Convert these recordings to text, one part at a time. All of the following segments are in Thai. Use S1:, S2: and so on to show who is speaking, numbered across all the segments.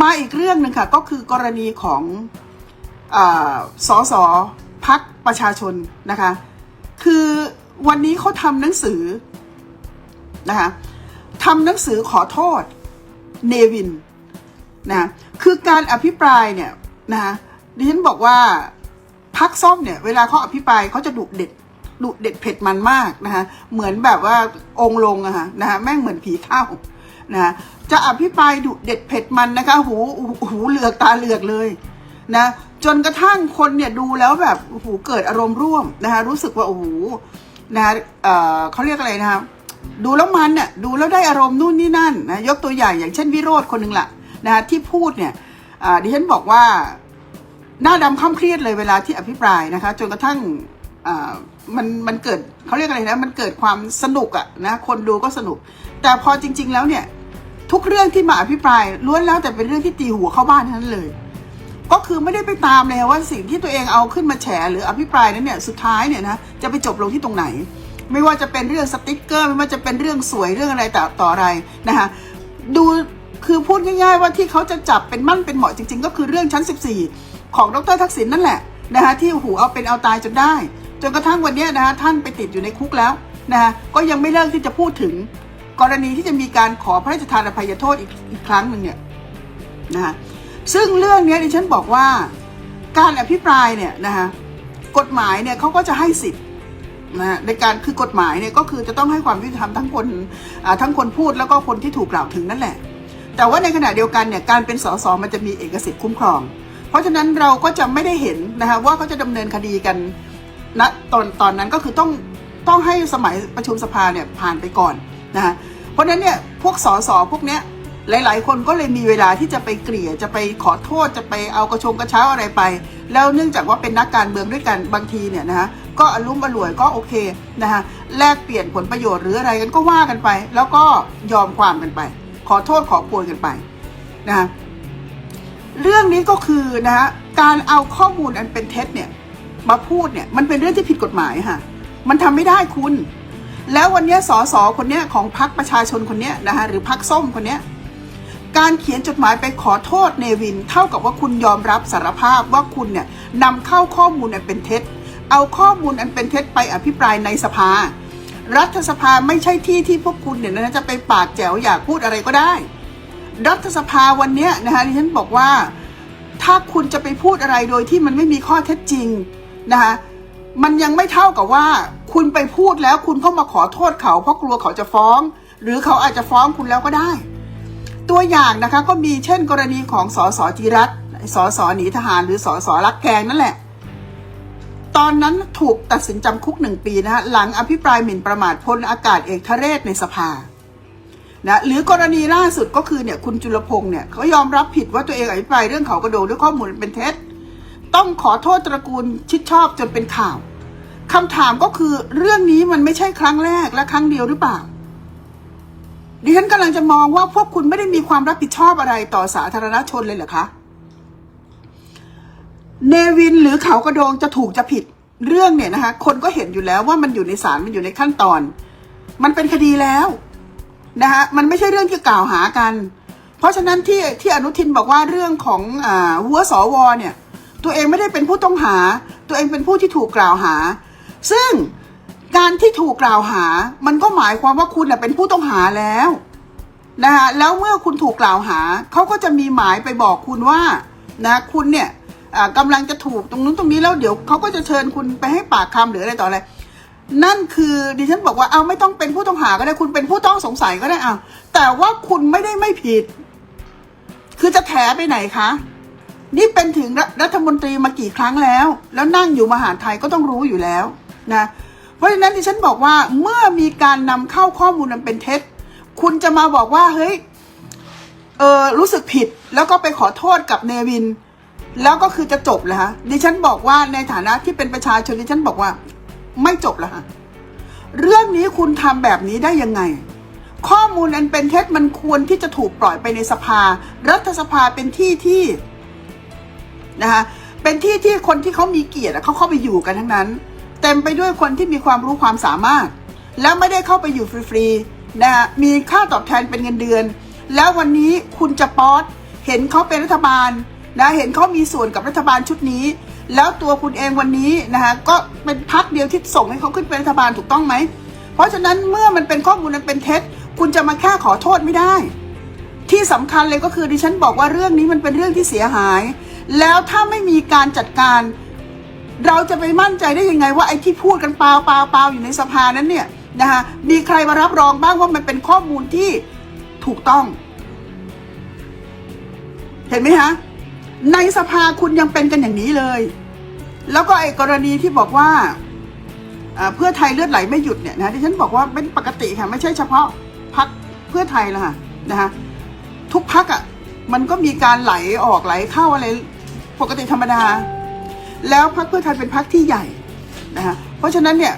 S1: มาอีกเรื่องหนึ่งค่ะ ก็คือกรณีของอสอสอพักประชาชนนะคะ คือวันนี้เขาทำหนังสือนะคะทำหนังสือขอโทษเนวินนะคือการอภิปรายเนี่ยนะดิฉันบอกว่าพักส้มเนี่ย เวลาเขาอภิปรายเขาจะดุเด็ดดุเด็ดเผ็ดมันมากนะคะเหมือนแบบว่าองค์ลงอะคะนะคะแม่งเหมือนผีเข้านะ จะอภิปรายดุเด็ดเผ็ดมันนะคะ หูหูเหลือกตาเหลือกเลยนะจนกระทั่งคนเนี่ยดูแล้วแบบโอ้โหเกิดอารมณ์ร่วมนะคะรู้สึกว่าโอ้โหนะเอ่อเขาเรียกอะไรนะคะดูแล้วมันเนี่ยดูแล้วได้อารมณ์นู่นนี่นั่นนะยกตัวอย่างอย่างเช่นวิโรธคนหนึ่งละนะคะที่พูดเนี่ยดิฉันบอกว่าหน้าดำข้ามเครียดเลยเวลาที่อภิปรายนะคะ จนกระทั่งมันมันเกิดเขาเรียกอะไรนะมันเกิดความสนุกอะนะคนดูก็สนุก แต่พอจริง ๆ แล้วเนี่ย ทุกเรื่องที่มาอภิปรายล้วนแล้วแต่เป็นเรื่องที่ตีหัวเข้าบ้านทั้งนั้นเลย ก็คือไม่ได้ไปตามเลยว่าสิ่งที่ตัวเองเอาขึ้นมาแฉหรืออภิปรายนั้นเนี่ยสุดท้ายเนี่ยนะจะไปจบลงที่ตรงไหน ไม่ว่าจะเป็นเรื่องสติ๊กเกอร์ ไม่ว่าจะเป็นเรื่องสวยเรื่องอะไรต่อต่ออะไรนะคะดูคือพูดง่าย ๆ ว่าที่เขาจะจับเป็นมั่นเป็นเหมาะจริง ๆ ก็คือเรื่องชั้น 14 ของดรทักษิณนั่นแหละนะคะที่หูเอาเป็นเอาตายจนได้ จนกระทั่งวันเนี้ยนะคะท่านไปติดอยู่ในคุกแล้วนะคะก็ยังไม่เลิกที่จะพูดถึง กรณีที่จะมีการขอพระราชทานอภัยโทษอีกอีกครั้งหนึ่งเนี่ยนะคะซึ่งเรื่องนี้ดิฉันบอกว่าการอภิปรายเนี่ยนะคะกฎหมายเนี่ยเขาก็จะให้สิทธิ์นะะในการคือกฎหมายเนี่ยก็คือจะต้องให้ความยุติธรรมทั้งคนทั้งคนพูดแล้วก็คนที่ถูกกล่าวถึงนั่นแหละ แต่ว่าในขณะเดียวกันเนี่ยการเป็นสสมันจะมีเอกสิทธิ์คุ้มครอง เพราะฉะนั้นเราก็จะไม่ได้เห็นนะคะว่าเขาจะดำเนินคดีกันณตอนตอนนั้นก็คือต้องต้องให้สมัยประชุมสภาเนี่ยผ่านไปก่อน นะคะเพราะฉะนั้นเนี่ยพวกสสพวกเนี้ยหลาย ๆ คนก็เลยมีเวลาที่จะไปเกลี่ยจะไปขอโทษจะไปเอากระชงกระเช้าอะไรไป แล้วเนื่องจากว่าเป็นนักการเมืองด้วยกันบางทีเนี่ยนะคะก็อารมณ์อร่วยก็โอเคนะคะแลกเปลี่ยนผลประโยชน์หรืออะไรกันก็ว่ากันไป แล้วก็ยอมความกันไป ขอโทษขอโพยกันไปนะคะเรื่องนี้ก็คือนะคะการเอาข้อมูลอันเป็นเท็จเนี่ยมาพูดเนี่ยมันเป็นเรื่องที่ผิดกฎหมายค่ะ มันทำไม่ได้คุณ แล้ววันนี้สสคนเนี้ยของพรรคประชาชนคนเนี้ยนะคะหรือพรรคส้มคนเนี้ยการเขียนจดหมายไปขอโทษเนวิน เท่ากับว่าคุณยอมรับสารภาพว่าคุณเนี่ยนำเข้าข้อมูลอันเป็นเท็จ เอาข้อมูลอันเป็นเท็จไปอภิปรายในสภา รัฐสภาไม่ใช่ที่ที่พวกคุณเนี่ยนะจะไปปากแจ๋วอยากพูดอะไรก็ได้ รัฐสภาวันนี้นะคะดิฉันบอกว่า ถ้าคุณจะไปพูดอะไรโดยที่มันไม่มีข้อเท็จจริงนะคะ มันยังไม่เท่ากับว่า คุณไปพูดแล้วคุณก็มาขอโทษเขาเพราะกลัวเขาจะฟ้อง หรือเขาอาจจะฟ้องคุณแล้วก็ได้ ตัวอย่างนะคะก็มีเช่นกรณีของสสจิรัตน์สสหนีทหารหรือสสรักแกงนั่นแหละ ตอนนั้นถูกตัดสินจำคุกหนึ่งปีนะคะหลังอภิปรายหมิ่นประมาทพลอากาศเอกทะเรศในสภานะหรือกรณีล่าสุดก็คือเนี่ยคุณจุลพงษ์เนี่ยเขายอมรับผิดว่าตัวเองอภิปรายเรื่องเขากระโดดด้วยข้อมูลเป็นเท็จ ต้องขอโทษตระกูลชิดชอบจนเป็นข่าว คำถามก็คือเรื่องนี้มันไม่ใช่ครั้งแรกและครั้งเดียวหรือเปล่า ดิฉันกำลังจะมองว่าพวกคุณไม่ได้มีความรับผิดชอบอะไรต่อสาธารณชนเลยเหรอคะ เนวินหรือเขากระโดงจะถูกจะผิดเรื่องเนี่ยนะคะ คนก็เห็นอยู่แล้วว่ามันอยู่ในศาลมันอยู่ในขั้นตอน มันเป็นคดีแล้วนะคะมันไม่ใช่เรื่องที่กล่าวหากัน เพราะฉะนั้นที่ที่อนุทินบอกว่าเรื่องของอ่าหัวสวเนี่ย ตัวเองไม่ได้เป็นผู้ต้องหา ตัวเองเป็นผู้ที่ถูกกล่าวหา ซึ่งการที่ถูกกล่าวหา มันก็หมายความว่าคุณเป็นผู้ต้องหาแล้วนะคะแล้วเมื่อคุณถูกกล่าวหา เขาก็จะมีหมายไปบอกคุณว่านะคุณเนี่ยกำลังจะถูกตรงนู้นตรงนี้แล้วเดี๋ยวเขาก็จะเชิญคุณไปให้ปากคำหรืออะไรต่ออะไร นั่นคือดิฉันบอกว่าเอาไม่ต้องเป็นผู้ต้องหาก็ได้คุณเป็นผู้ต้องสงสัยก็ได้เอาแต่ว่าคุณไม่ได้ไม่ผิด คือจะแถไปไหนคะนี่เป็นถึงรัรัฐมนตรีมากี่ครั้งแล้ว แล้วนั่งอยู่มหาไทยก็ต้องรู้อยู่แล้ว นะเพราะฉะนั้นดิฉันบอกว่าเมื่อมีการนำเข้าข้อมูลนั้นเป็นเท็จ คุณจะมาบอกว่าเฮ้ยเออรู้สึกผิดแล้วก็ไปขอโทษกับเนวิน แล้วก็คือจะจบเลยฮะดิฉันบอกว่าในฐานะที่เป็นประชาชนดิฉันบอกว่า ไม่จบแล้วค่ะเรื่องนี้คุณทำแบบนี้ได้ยังไง ข้อมูลอันเป็นเท็จมันควรที่จะถูกปล่อยไปในสภา รัฐสภาเป็นที่ที่นะคะเป็นที่ที่คนที่เขามีเกียรติเขาเข้าไปอยู่กันทั้งนั้น เต็มไปด้วยคนที่มีความรู้ความสามารถ แล้วไม่ได้เข้าไปอยู่ฟรีๆนะคะมีค่าตอบแทนเป็นเงินเดือน แล้ววันนี้คุณจะป๊อตเห็นเขาเป็นรัฐบาลนะเห็นเขามีส่วนกับรัฐบาลชุดนี้ แล้วตัวคุณเองวันนี้นะคะก็เป็นพักเดียวที่ส่งให้เขาขึ้นเป็นรัฐบาลถูกต้องไหม เพราะฉะนั้นเมื่อมันเป็นข้อมูลมันเป็นเท็จ คุณจะมาแค่ขอโทษไม่ได้ ที่สำคัญเลยก็คือดิฉันบอกว่าเรื่องนี้มันเป็นเรื่องที่เสียหาย แล้วถ้าไม่มีการจัดการ เราจะไปมั่นใจได้ยังไงว่าไอ้ที่พูดกันเปล่าเปล่าเปล่าอยู่ในสภานั้นเนี่ยนะคะมีใครมารับรองบ้างว่ามันเป็นข้อมูลที่ถูกต้อง เห็นไหมฮะในสภาคุณยังเป็นกันอย่างนี้เลย แล้วก็ไอ้กรณีที่บอกว่าอ่าเพื่อไทยเลือดไหลไม่หยุดเนี่ยนะที่ฉันบอกว่าเป็นปกติค่ะ ไม่ใช่เฉพาะพักเพื่อไทยละค่ะนะคะทุกพักอะมันก็มีการไหลออกไหลเข้าอะไรปกติธรรมดา แล้วพรรคเพื่อไทยเป็นพรรคที่ใหญ่นะคะเพราะฉะนั้นเนี่ย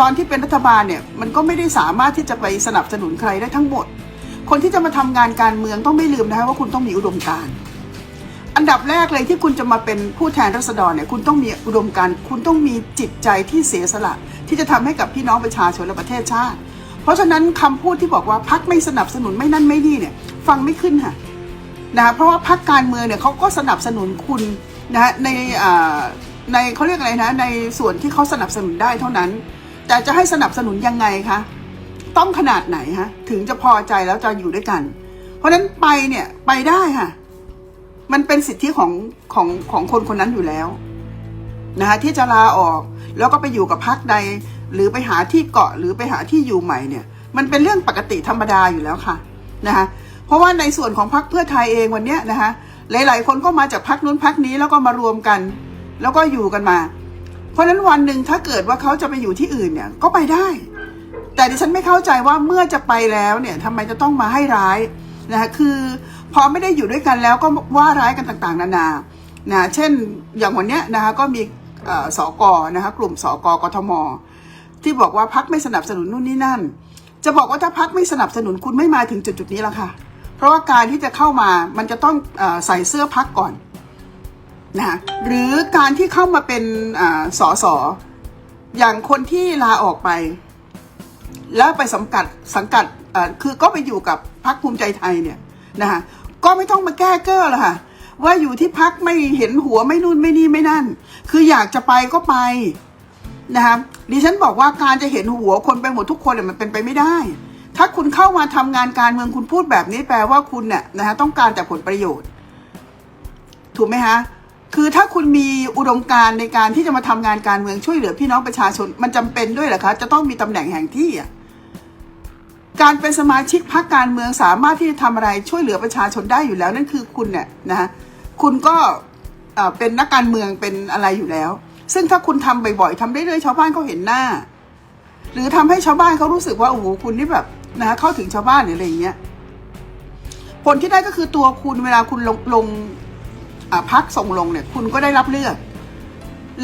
S1: ตอนที่เป็นรัฐบาลเนี่ยมันก็ไม่ได้สามารถที่จะไปสนับสนุนใครได้ทั้งหมด คนที่จะมาทำงานการเมืองต้องไม่ลืมนะคะว่าคุณต้องมีอุดมการณ์อันดับแรกเลยที่คุณจะมาเป็นผู้แทนรัษฎรเนี่ยคุณต้องมีอุดมการณ์คุณต้องมีจิตใจที่เสียสละ ที่จะทำให้กับพี่น้องประชาชนและประเทศชาติ เพราะฉะนั้นคำพูดที่บอกว่าพักไม่สนับสนุนไม่นั่นไม่นี่เนี่ยฟังไม่ขึ้นค่ะนะคะเพราะว่าพักการเมืองเนี่ยเขาก็สนับสนุนคุณ นะฮะในอ่าในเขาเรียกอะไรนะในส่วนที่เขาสนับสนุนได้เท่านั้น แต่จะให้สนับสนุนยังไงคะต้องขนาดไหนฮะถึงจะพอใจแล้วจะอยู่ด้วยกัน เพราะนั้นไปเนี่ยไปได้ค่ะมันเป็นสิทธิของของของคนคนนั้นอยู่แล้วนะคะที่จะลาออกแล้วก็ไปอยู่กับพรรคใด หรือไปหาที่เกาะหรือไปหาที่อยู่ใหม่เนี่ย มันเป็นเรื่องปกติธรรมดาอยู่แล้วค่ะนะคะเพราะว่าในส่วนของพรรคเพื่อไทยเองวันเนี้ยนะคะ หลายๆ คนก็มาจากพรรคนู้นพรรคนี้แล้วก็มารวมกัน แล้วก็อยู่กันมา เพราะฉะนั้นวันหนึ่งถ้าเกิดว่าเขาจะไปอยู่ที่อื่นเนี่ยก็ไปได้ แต่ดิฉันไม่เข้าใจว่าเมื่อจะไปแล้วเนี่ยทำไมจะต้องมาให้ร้ายนะคะคือพอไม่ได้อยู่ด้วยกันแล้วก็ว่าร้ายกันต่างๆ นานานะเช่นอย่างวันเนี้ยนะคะก็มีสอกอนะคะกลุ่มสอกกทม ที่บอกว่าพักไม่สนับสนุนนู่นนี่นั่น จะบอกว่าถ้าพักไม่สนับสนุนคุณไม่มาถึงจุดจุดนี้แล้วค่ะ เพราะว่าการที่จะเข้ามามันจะต้องอใส่เสื้อพักก่อนนะคะหรือการที่เข้ามาเป็นอสอสออย่างคนที่ลาออกไป แล้วไปสังกัดสังกัดคือก็ไปอยู่กับพักภูมิใจไทยเนี่ยนะคะก็ไม่ต้องมาแก้เก้อละค่ะว่าอยู่ที่พักไม่เห็นหัวไม่นู่นไม่นี่ไม่นั่น คืออยากจะไปก็ไปนะคะดิฉันบอกว่าการจะเห็นหัวคนไปหมดทุกคนเนี่ยมันเป็นไปไม่ได้ ถ้าคุณเข้ามาทำงานการเมืองคุณพูดแบบนี้แปลว่าคุณเนี่ยนะคะต้องการแต่ผลประโยชน์ ถูกไหมคะคือถ้าคุณมีอุดมการณ์ในการที่จะมาทำงานการเมืองช่วยเหลือพี่น้องประชาชน มันจำเป็นด้วยเหรอคะจะต้องมีตำแหน่งแห่งที่อะการเป็นสมาชิกพรรคการเมืองสามารถที่จะทำอะไรช่วยเหลือประชาชนได้อยู่แล้วนั่นคือคุณเนี่ยนะคะคุณก็เป็นนักการเมืองเป็นอะไรอยู่แล้ว ซึ่งถ้าคุณทำบ่อยๆทำเรื่อยๆชาวบ้านเขาเห็นหน้า หรือทำให้ชาวบ้านเขารู้สึกว่าโอ้โหคุณนี่แบบ นะคะเข้าถึงชาวบ้านหรืออะไรอย่างเงี้ยผลที่ได้ก็คือตัวคุณเวลาคุณลงลงพักส่งลงเนี่ย คุณก็ได้รับเลือก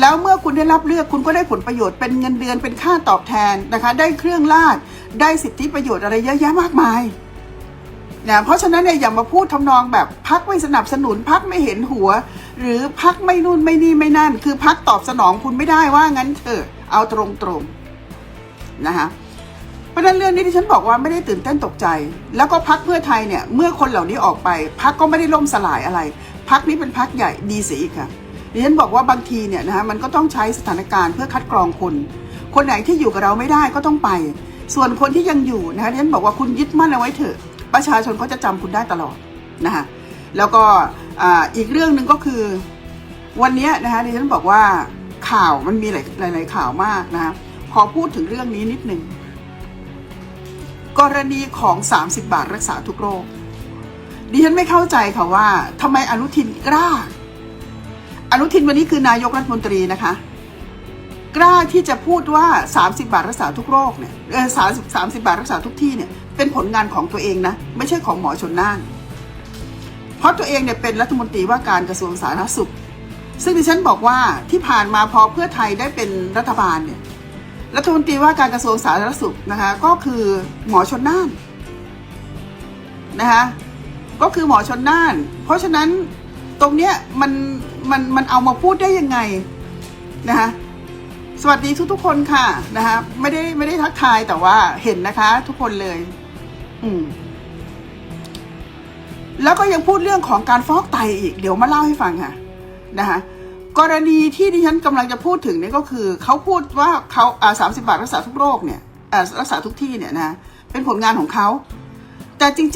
S1: แล้วเมื่อคุณได้รับเลือกคุณก็ได้ผลประโยชน์เป็นเงินเดือนเป็นค่าตอบแทนนะคะ ได้เครื่องราชได้สิทธิประโยชน์อะไรเยอะแยะมากมายนะเพราะฉะนั้นเนี่ยอย่ามาพูดทำนองแบบพักไม่สนับสนุนพักไม่เห็นหัว หรือพักไม่นู่นไม่นี่ไม่นั่น คือพักตอบสนองคุณไม่ได้ว่างั้นเถอะเอาตรงๆนะคะ เพราะฉะนั้นเรื่องนี้ที่ฉันบอกว่าไม่ได้ตื่นเต้นตกใจ แล้วก็พักเพื่อไทยเนี่ยเมื่อคนเหล่านี้ออกไป พักก็ไม่ได้ล่มสลายอะไร พักนี้เป็นพักใหญ่ดีสีค่ะดิฉันบอกว่าบางทีเนี่ยนะคะมันก็ต้องใช้สถานการณ์เพื่อคัดกรองคน คนไหนที่อยู่กับเราไม่ได้ก็ต้องไป ส่วนคนที่ยังอยู่นะคะดิฉันบอกว่าคุณยึดมั่นเอาไว้เถอะ ประชาชนเขาจะจำคุณได้ตลอดนะคะแล้วก็อีกเรื่องหนึ่งก็คือ วันนี้นะคะดิฉันบอกว่าข่าวมันมีหลายหลายข่าวมากนะคะขอพูดถึงเรื่องนี้นิดหนึ่ง กรณีของ 30 บาทรักษาทุกโรค ดิฉันไม่เข้าใจค่ะว่าทำไมอนุทินกล้า อนุทินวันนี้คือนายกรัฐมนตรีนะคะ กล้าที่จะพูดว่า 30 บาทรักษาทุกโรคเนี่ยเออสามสิบสามสิบาทรักษาทุกที่เนี่ยเป็นผลงานของตัวเองนะไม่ใช่ของหมอชนน่านเพราะตัวเองเนี่ยเป็นรัฐมนตรีว่าการกระทรวงสาธารณสุข ซึ่งดิฉันบอกว่าที่ผ่านมาพอเพื่อไทยได้เป็นรัฐบาลเนี่ย รัฐมนตรีว่าการกระทรวงสาธารณสุขนะคะก็คือหมอชนน่านนะคะก็คือหมอชนน่าน เพราะฉะนั้นตรงเนี้ยมันมันมันเอามาพูดได้ยังไงนะคะสวัสดีทุกทุกคนค่ะนะคะไม่ได้ไม่ได้ทักทายแต่ว่าเห็นนะคะ ทุกคนเลย อืมแล้วก็ยังพูดเรื่องของการฟอกไตอีก เดี๋ยวมาเล่าให้ฟังค่ะนะคะ กรณีที่ดิฉันกำลังจะพูดถึงเนี่ยก็คือเขาพูดว่าเขาอ่าสามสิบาทรักษาทุกโรคเนี่ยรักษาทุกที่เนี่ยนะเป็นผลงานของเขาแต่จริง